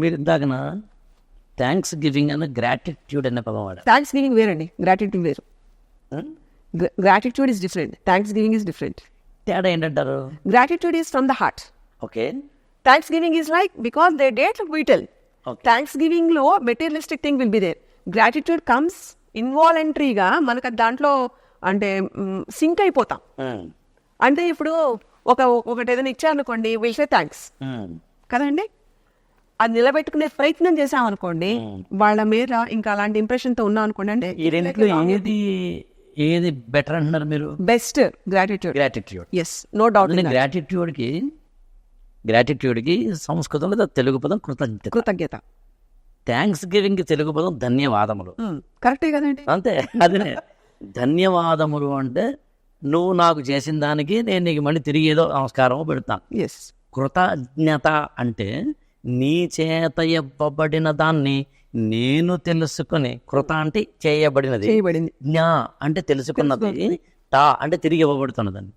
మీరు ఇందాకన thanksgiving అన్న గ్రాటిట్యూడ్ అనే పదం వాడారు. థ్యాంక్స్ గివింగ్ వేరండి. గ్రాటిట్యూడ్ వేరు. Gratitude is different thanksgiving is different తేడా ఏంటంటారు? Gratitude is from the heart okay. Thanksgiving is like because they date vital. Thanks గివింగ్లో materialistic thing will be there gratitude comes ఇన్వాలంటరీగా మనకు దాంట్లో అంటే సింక్ అయిపోతాం. అంటే ఇప్పుడు ఒక ఒకటి ఏదైనా ఇచ్చారనుకోండి విల్ సే థ్యాంక్స్ కదండి? అది నిలబెట్టుకునే ప్రయత్నం చేసామనుకోండి వాళ్ళ మీద ఇంకా అలాంటి ఇంప్రెషన్తో ఉన్నాం అనుకోండి అంటే ఈ రెండిట్లో ఏది ఏది బెటర్ అంటున్నారు మీరు? Best gratitude gratitude yes no doubt గ్రాటిట్యూడ్కి గ్రాటిట్యూడ్కి సంస్కృతంలో తెలుగు పదం కృతజ్ఞత. కృతజ్ఞత. థ్యాంక్స్ గివింగ్ తెలుగు పదం ధన్యవాదములు. కరెక్టే కదండి? అంతే అదే ధన్యవాదములు అంటే నువ్వు నాకు చేసిన దానికి నేను నీకు మళ్ళీ తిరిగి ఏదో నమస్కారం పెడతాను. ఎస్ కృతజ్ఞత అంటే నీ చేత ఇవ్వబడిన దాన్ని నేను తెలుసుకొని కృత అంటే చేయబడినది. చేయబడింది. జ్ఞా అంటే తెలుసుకున్నది. టా అంటే తిరిగి ఇవ్వబడుతున్నదండి.